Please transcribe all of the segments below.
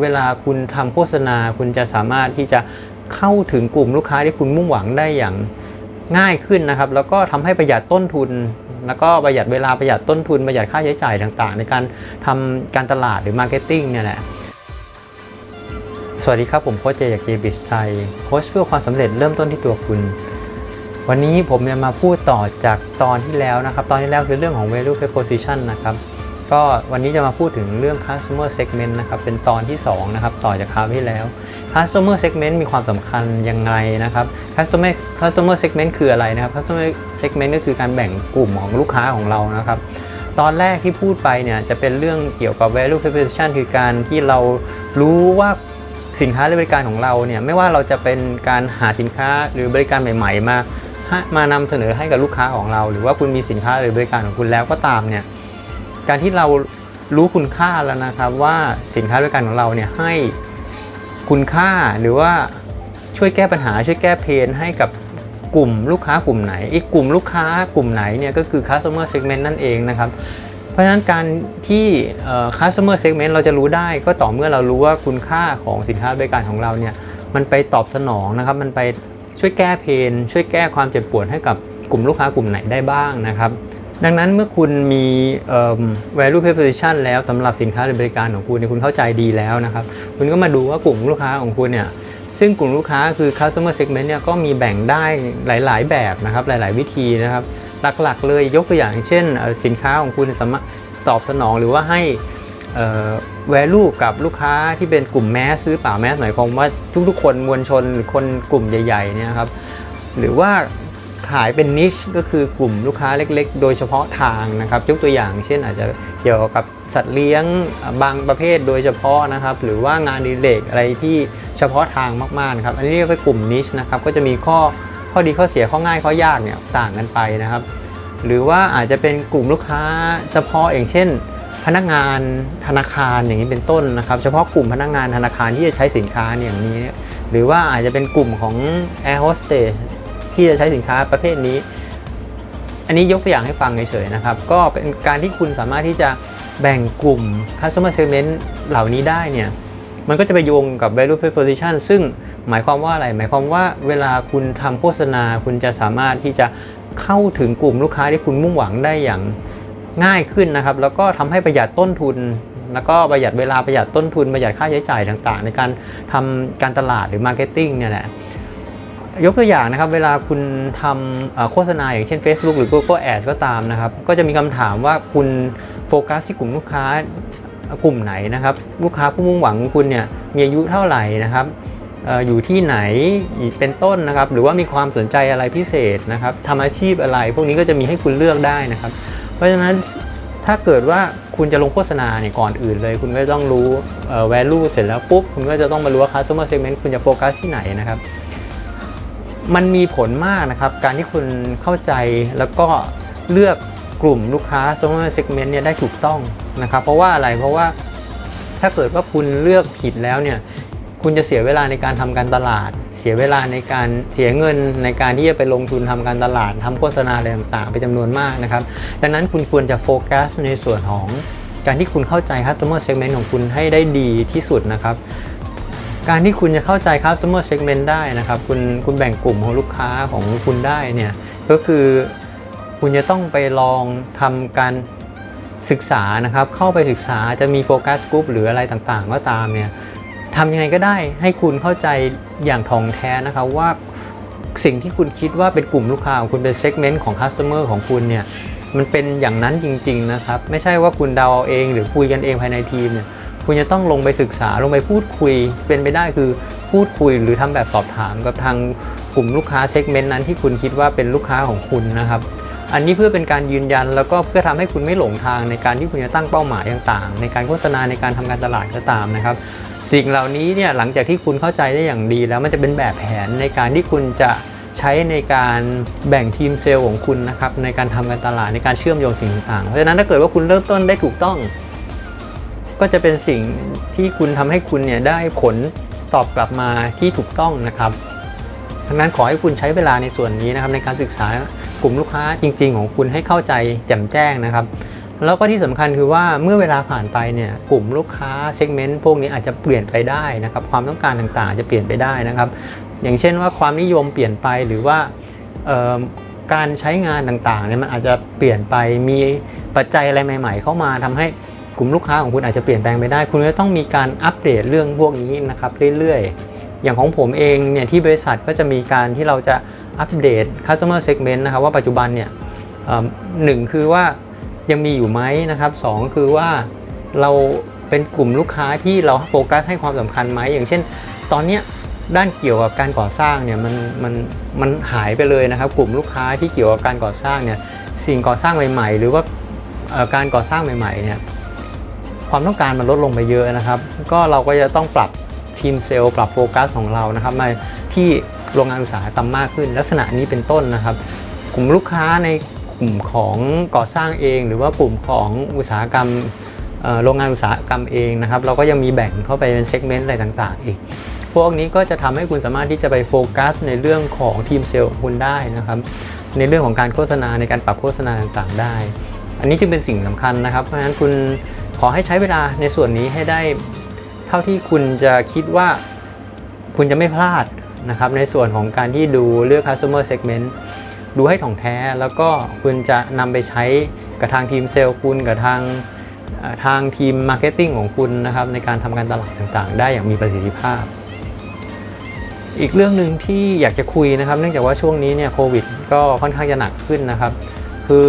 เวลาคุณทำโฆษณาคุณจะสามารถที่จะเข้าถึงกลุ่มลูกค้าที่คุณมุ่งหวังได้อย่างง่ายขึ้นนะครับ แล้วก็ทำให้ประหยัดต้นทุน แล้วก็ประหยัดเวลาประหยัดต้นทุนประหยัดค่าใช้จ่ายต่างๆ ในการทำการตลาดหรือมาร์เก็ตติ้งเนี่ยแหละสวัสดีครับ ผมโค้ชเจจากเจบิสไทยโค้ชเพื่อความสำเร็จเริ่มต้นที่ตัวคุณ วันนี้ผมจะมาพูดต่อจากตอนที่แล้วนะครับ ตอนที่แล้วคือเรื่องของ value proposition นะครับ ก็วันนี้จะมาพูดถึงเรื่อง customer segment นะครับ เป็นตอนที่ 2 นะครับ ต่อจากคราวที่แล้ว customer segment มีความสำคัญยังไงนะครับ customer customer segment คืออะไรนะครับ customer segment ก็คือการแบ่งกลุ่มของลูกค้าของเรานะครับ ตอนแรกที่พูดไปเนี่ยจะเป็นเรื่องเกี่ยวกับ value proposition คือการที่เรารู้ว่าสินค้าหรือบริการของเราเนี่ยไม่ว่าเราจะเป็นการหาสินค้าหรือบริการใหม่ ๆ มามานำเสนอให้กับลูกค้าของเรา หรือว่าคุณมีสินค้าหรือบริการของคุณแล้วก็ตามเนี่ย การที่เรารู้คุณค่าแล้วนะครับว่าสินค้าบริการของเราเนี่ยให้คุณค่าหรือว่าช่วยแก้ปัญหาช่วยแก้เพนให้กับกลุ่มลูกค้ากลุ่มไหน อีกกลุ่มลูกค้ากลุ่มไหนเนี่ยก็คือ customer segment นั่นเองนะครับ เพราะฉะนั้นการที่ customer segment เราจะรู้ได้ก็ต่อเมื่อเรารู้ว่าคุณค่าของสินค้าบริการของเราเนี่ยมันไปตอบสนองนะครับ มันไปช่วยแก้เพนช่วยแก้ความเจ็บปวดให้กับกลุ่มลูกค้ากลุ่มไหนได้บ้างนะครับ ดังนั้นเมื่อคุณมี value proposition แล้วสำหรับสินค้าหรือบริการของคุณเนี่ยคุณเข้าใจดีแล้วนะครับ คุณก็มาดูว่ากลุ่มลูกค้าของคุณเนี่ยซึ่งกลุ่มลูกค้าคือ customer segment เนี่ยก็มีแบ่งได้หลาย ๆ แบบนะครับหลาย ๆ วิธีนะครับหลัก ๆ เลยยกตัวอย่างเช่นสินค้าของคุณสามารถตอบสนองหรือว่าให้ value กับลูกค้าที่เป็นกลุ่มแมสซื้อป่าแมสหมายความว่าทุกๆ คนมวลชนหรือคนกลุ่มใหญ่ๆเนี่ยครับหรือว่า ขายเป็นนิชก็คือกลุ่มลูกค้าเล็กๆ โดยเฉพาะทางนะครับยกตัวอย่าง เช่นอาจจะเกี่ยวกับสัตว์เลี้ยงบางประเภทโดยเฉพาะนะครับ หรือว่างานดีเลกอะไรที่เฉพาะทางมากๆนะครับ อันนี้เรียกว่ากลุ่มนิชนะครับก็จะมีข้อข้อดีข้อเสียข้อง่ายข้อยากเนี่ยต่างกันไปนะครับ หรือว่าอาจจะเป็นกลุ่มลูกค้าเฉพาะอย่างเช่น พนักงานธนาคารอย่างนี้เป็นต้นนะครับ เฉพาะกลุ่มพนักงานธนาคารที่จะใช้สินค้าเนี่ยอย่างนี้ หรือว่าอาจจะเป็นกลุ่มของ Air Hostess ที่จะใช้สินค้าประเภทนี้ อันนี้ยกตัวอย่างให้ฟังเฉยๆนะครับ ก็เป็นการที่คุณสามารถที่จะแบ่งกลุ่ม customer segment เหล่านี้ได้เนี่ย มันก็จะไปโยงกับ value proposition ซึ่งหมายความว่าอะไร หมายความว่าเวลาคุณทำโฆษณา คุณจะสามารถที่จะเข้าถึงกลุ่มลูกค้าที่คุณมุ่งหวังได้อย่างง่ายขึ้นนะครับ แล้วก็ทำให้ประหยัดต้นทุน แล้วก็ประหยัดเวลาประหยัดต้นทุนประหยัดค่าใช้จ่ายต่างๆ ในการทำการตลาดหรือ marketing เนี่ยแหละ ยกตัวอย่างนะครับเวลาคุณทำโฆษณาอย่างเช่น Facebook หรือ Google Ads ก็ตามนะครับ ก็จะมีคำถามว่าคุณโฟกัสที่กลุ่มลูกค้ากลุ่มไหนนะครับ ลูกค้าผู้มุ่งหวังคุณเนี่ยมีอายุเท่าไหร่นะครับอยู่ที่ไหนเป็นต้นนะครับ หรือว่ามีความสนใจอะไรพิเศษนะครับทำอาชีพอะไร พวกนี้ก็จะมีให้คุณเลือกได้นะครับ เพราะฉะนั้นถ้าเกิดว่าคุณจะลงโฆษณาเนี่ยก่อนอื่นเลย คุณก็ต้องรู้ value เสร็จแล้วปุ๊บ คุณก็จะต้องมารู้ว่า customer segment คุณจะโฟกัสที่ไหนนะครับ มันมีผลมากนะครับ การที่คุณเข้าใจแล้วก็เลือกกลุ่มลูกค้า customer segment เนี่ยได้ถูกต้องนะครับ เพราะว่าอะไรเพราะว่าถ้าเกิดว่าคุณเลือกผิดแล้วเนี่ยคุณจะเสียเวลาในการทำการตลาด เสียเวลาในการเสียเงินในการที่จะไปลงทุนทำการตลาดทำโฆษณาอะไรต่างๆเป็นจำนวนมากนะครับ ดังนั้นคุณควรจะโฟกัสในส่วนของการที่คุณเข้าใจ customer segment ของคุณให้ได้ดีที่สุดนะครับ การที่คุณจะเข้าใจ customer segment ได้นะครับ คุณคุณแบ่งกลุ่มของลูกค้าของคุณได้เนี่ยก็คือคุณจะต้องไปลองทำการศึกษานะครับ เข้าไปศึกษาจะมีโฟกัสกลุ่มหรืออะไรต่างๆ ก็ตามเนี่ยทำยังไงก็ได้ให้คุณเข้าใจอย่างท่องแท้นะครับว่าสิ่งที่คุณคิดว่าเป็นกลุ่มลูกค้าของคุณเป็น segment ของ customer ของคุณเนี่ยมันเป็นอย่างนั้นจริง ๆ นะครับ ไม่ใช่ว่าคุณเดาเอาเองหรือคุยกันเองภายในทีมเนี่ย คุณจะต้องลงไปศึกษาลงไปพูดคุยเป็นไปได้คือพูดคุยหรือทำแบบสอบถามกับทางกลุ่มลูกค้าเซกเมนต์นั้นที่คุณคิดว่าเป็นลูกค้าของคุณนะครับ อันนี้เพื่อเป็นการยืนยันแล้วก็เพื่อทำให้คุณไม่หลงทางในการที่คุณจะตั้งเป้าหมายต่างๆ ในการโฆษณาในการทำการตลาดก็ตามนะครับ สิ่งเหล่านี้เนี่ยหลังจากที่คุณเข้าใจได้อย่างดีแล้วมันจะเป็นแบบแผนในการที่คุณจะใช้ในการแบ่งทีมเซลล์ของคุณนะครับในการทำการตลาดในการเชื่อมโยงสิ่งต่างๆ เพราะฉะนั้นถ้าเกิดว่าคุณเริ่มต้นได้ถูกต้อง ก็จะเป็นสิ่งที่คุณทำให้คุณเนี่ยได้ผลตอบกลับมาที่ถูกต้องนะครับดังนั้นขอให้คุณใช้เวลาในส่วนนี้นะครับในการศึกษากลุ่มลูกค้าจริง ๆ ของคุณให้เข้าใจแจ่มแจ้งนะครับ แล้วก็ที่สำคัญคือว่าเมื่อเวลาผ่านไปเนี่ยกลุ่มลูกค้าเซกเมนต์พวกนี้อาจจะเปลี่ยนไปได้นะครับความต้องการต่างๆ จะเปลี่ยนไปได้นะครับ อย่างเช่นว่าความนิยมเปลี่ยนไปหรือว่าการใช้งานต่างๆเนี่ยมันอาจจะเปลี่ยนไปมีปัจจัยอะไรใหม่ ๆ เข้ามาทำให้ กลุ่มลูกค้าของคุณอาจจะเปลี่ยนแปลงไปได้ คุณก็ต้องมีการอัปเดตเรื่องพวกนี้นะครับเรื่อยๆ อย่างของผมเองเนี่ยที่บริษัทก็จะมีการที่เราจะอัปเดต customer segment นะครับว่าปัจจุบันเนี่ยหนึ่งคือว่ายังมีอยู่ไหมนะครับสองคือว่าเราเป็นกลุ่มลูกค้าที่เราโฟกัสให้ความสำคัญไหมอย่างเช่น ตอนเนี้ยด้านเกี่ยวกับการก่อสร้างเนี่ยมันมันมันหายไปเลยนะครับ กลุ่มลูกค้าที่เกี่ยวกับการก่อสร้างเนี่ยสิ่งก่อสร้างใหม่ ๆ หรือว่าการก่อสร้างใหม่ๆเนี่ย ความต้องการมันลดลงไปเยอะนะครับ ก็เราก็จะต้องปรับทีมเซลล์ปรับโฟกัสของเรานะครับมาที่โรงงานอุตสาหกรรมมากขึ้น ลักษณะนี้เป็นต้นนะครับ กลุ่มลูกค้าในกลุ่มของก่อสร้างเอง หรือว่ากลุ่มของอุตสาหกรรมโรงงานอุตสาหกรรมเองนะครับ เราก็ยังมีแบ่งเข้าไปเป็นเซกเมนต์อะไรต่างๆ อีก พวกนี้ก็จะทำให้คุณสามารถที่จะไปโฟกัส ในเรื่องของทีมเซลล์คุณได้นะครับ ในเรื่องของการโฆษณาในการปรับโฆษณาต่างๆ ได้ อันนี้จึงเป็นสิ่งสำคัญนะครับ เพราะฉะนั้นคุณ อให้ใช้เวลาในส่วนนี้ให้ได้เท่าที่คุณจะคิดว่าคุณจะไม่พลาดนะครับในส่วนของการที่ดูเลือก customer segment ดูให้ถ่องแท้แล้วก็คุณจะนำไปใช้กับทางทีมเซลล์คุณกับทางทางทีมมาร์เก็ตติ้งของคุณนะครับในการทำการตลาดต่างๆ ได้อย่างมีประสิทธิภาพ อีกเรื่องหนึ่งที่อยากจะคุยนะครับ เนื่องจากว่าช่วงนี้เนี่ยโควิดก็ค่อนข้างจะหนักขึ้นนะครับ คือ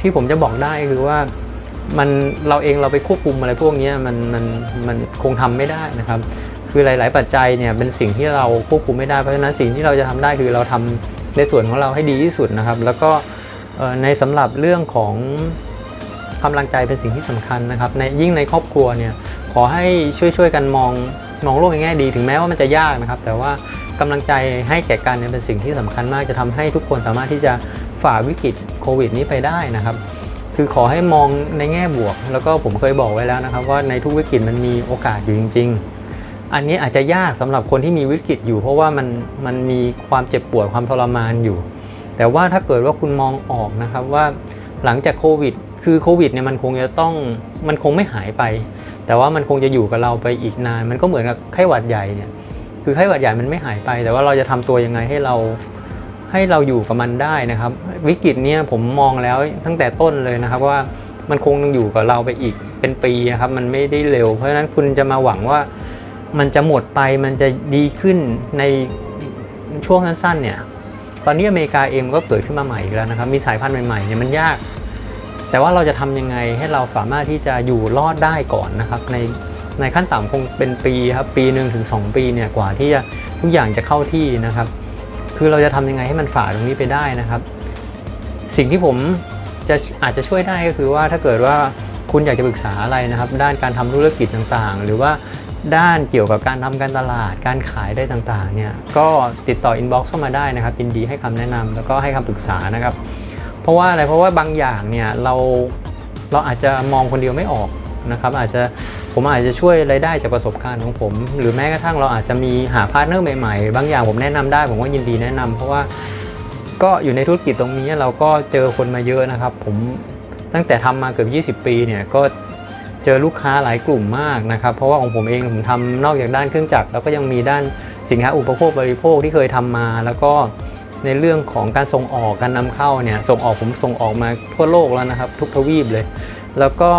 ที่ผมจะบอกได้คือว่า มันเราเองเราไปควบคุมอะไรพวกนี้มันมันมันคงทำไม่ได้นะครับ คือหลาย ๆ ปัจจัยเนี่ยเป็นสิ่งที่เราควบคุมไม่ได้เพราะฉะนั้นสิ่งที่เราจะทำได้คือเราทำในส่วนของเราให้ดีที่สุดนะครับ แล้วก็ในสำหรับเรื่องของกำลังใจเป็นสิ่งที่สำคัญนะครับ ในยิ่งในครอบครัวเนี่ยขอให้ช่วยๆกันมองมองโลกในแง่ดีถึงแม้ว่ามันจะยากนะครับ แต่ว่ากำลังใจให้แก่กันเนี่ยเป็นสิ่งที่สำคัญมากจะทำให้ทุกคนสามารถที่จะฝ่าวิกฤตโควิดนี้ไปได้นะครับ คือขอให้มองในแง่บวก แล้วก็ผมเคยบอกไว้แล้วนะครับ ว่าในทุกวิกฤตมันมีโอกาสอยู่จริง ๆ อันนี้อาจจะยากสำหรับคนที่มีวิกฤตอยู่ เพราะว่ามันมันมีความเจ็บปวดความทรมานอยู่ แต่ว่าถ้าเกิดว่าคุณมองออกนะครับว่าหลังจากโควิด คือโควิดเนี่ยมันคงจะต้องมันคงไม่หายไป แต่ว่ามันคงจะอยู่กับเราไปอีกนาน มันก็เหมือนกับไข้หวัดใหญ่เนี่ยคือไข้หวัดใหญ่มันไม่หายไป แต่ว่าเราจะทำตัวยังไงให้เรา ให้เราอยู่กับมันได้นะครับ วิกฤตเนี่ยผมมองแล้วตั้งแต่ต้นเลยนะครับว่ามันคงต้องอยู่กับเราไปอีกเป็นปีครับมันไม่ได้เร็ว เพราะฉะนั้นคุณจะมาหวังว่ามันจะหมดไปมันจะดีขึ้นในช่วงสั้นๆเนี่ยตอนนี้อเมริกาเองก็เกิดขึ้นมาใหม่อีกแล้วนะครับ มีสายพันธุ์ใหม่ๆเนี่ยมันยาก แต่ว่าเราจะทำยังไงให้เราสามารถที่จะอยู่รอดได้ก่อนนะครับ ในในขั้นต่ำคงเป็นปีครับปีหนึ่งถึง2ปีเนี่ยกว่าที่จะทุกอย่างจะเข้าที่นะครับ คือเราจะทำยังไงให้มันฝ่าตรงนี้ไปได้นะครับ สิ่งที่ผมจะอาจจะช่วยได้ก็คือว่าถ้าเกิดว่าคุณอยากจะปรึกษาอะไรนะครับ ด้านการทำธุรกิจต่างๆ หรือว่าด้านเกี่ยวกับการทำการตลาดการขายได้ต่างๆเนี่ยก็ติดต่ออินบ็อกซ์เข้ามาได้นะครับยินดีให้คำแนะนำแล้วก็ให้คำปรึกษานะครับ เพราะว่าอะไรเพราะว่าบางอย่างเนี่ยเราเราอาจจะมองคนเดียวไม่ออกนะครับ อาจจะ ผมอาจจะช่วยอะไรได้จากประสบการณ์ของผม หรือแม้กระทั่งเราอาจจะมีหาพาร์ทเนอร์ใหม่ๆ บางอย่างผมแนะนำได้ผมก็ยินดีแนะนำเพราะว่าก็อยู่ในธุรกิจตรงนี้เราก็เจอคนมาเยอะนะครับ ผมตั้งแต่ทำมาเกือบ20 ปีเนี่ยก็เจอลูกค้าหลายกลุ่มมากนะครับ เพราะว่าของผมเองผมทำนอกจากด้านเครื่องจักรแล้วก็ยังมีด้านสินค้าอุปโภคบริโภคที่เคยทำมา แล้วก็ในเรื่องของการส่งออกการนำเข้าเนี่ยส่งออกผมส่งออกมาทั่วโลกแล้วนะครับ ทุกทวีปเลย แล้วก็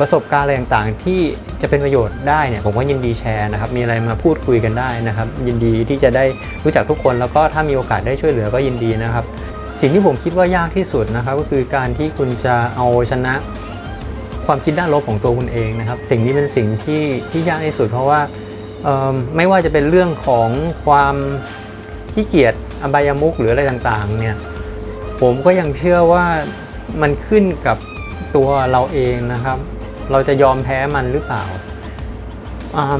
ประสบการณ์อะไรต่างๆ ที่จะเป็นประโยชน์ได้เนี่ยผมก็ยินดีแชร์นะครับมีอะไรมาพูดคุยกันได้นะครับ ยินดีที่จะได้รู้จักทุกคนแล้วก็ถ้ามีโอกาสได้ช่วยเหลือก็ยินดีนะครับ สิ่งที่ผมคิดว่ายากที่สุดนะครับก็คือการที่คุณจะเอาชนะความคิดด้านลบของตัวคุณเองนะครับ สิ่งนี้เป็นสิ่งที่ที่ยากที่สุด เพราะว่าไม่ว่าจะเป็นเรื่องของความขี้เกียจอบายามุกหรืออะไรต่างๆเนี่ยผมก็ยังเชื่อว่ามันขึ้นกับ ตัวเราเองนะครับ เราจะยอมแพ้มันหรือเปล่า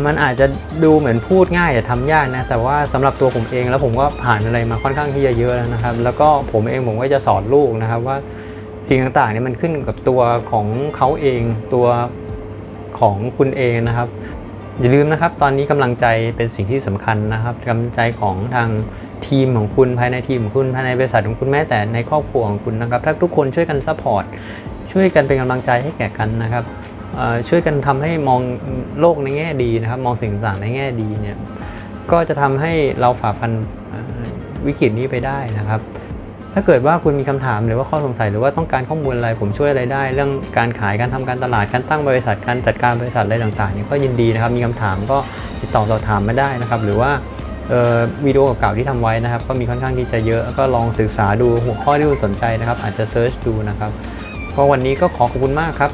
มันอาจจะดูเหมือนพูดง่ายแต่ทำยากนะ แต่ว่าสำหรับตัวผมเองแล้วผมก็ผ่านอะไรมาค่อนข้างที่จะเยอะแล้วนะครับ แล้วก็ผมเองผมก็จะสอนลูกนะครับว่าสิ่งต่างๆเนี่ยมันขึ้นกับตัวของเขาเองตัวของคุณเองนะครับ อย่าลืมนะครับ ตอนนี้กำลังใจเป็นสิ่งที่สำคัญนะครับกำลังใจของทางทีมของคุณภายในทีมของคุณภายในบริษัทของคุณแม้แต่ในครอบครัวของคุณนะครับ ถ้าทุกคนช่วยกันซัพพอร์ต ช่วยกันเป็นกำลังใจให้แก่กันนะครับช่วยกันทำให้มองโลกในแง่ดีนะครับ มองสิ่งต่างในแง่ดีเนี่ยก็จะทำให้เราฝ่าฟันวิกฤตนี้ไปได้นะครับ ถ้าเกิดว่าคุณมีคำถามหรือว่าข้อสงสัยหรือว่าต้องการข้อมูลอะไรผมช่วยอะไรได้ เรื่องการขายการทำการตลาดการตั้งบริษัทการจัดการบริษัทอะไรต่างๆเนี่ยก็ยินดีนะครับ มีคำถามก็ติดต่อสอบถามมาได้นะครับ หรือว่าวิดีโอเก่าๆที่ทำไว้นะครับ ก็มีค่อนข้างที่จะเยอะก็ลองศึกษาดูหัวข้อที่คุณสนใจนะครับ อาจจะเซิร์ชดูนะครับ ก็วันนี้ก็ขอขอบคุณมากครับ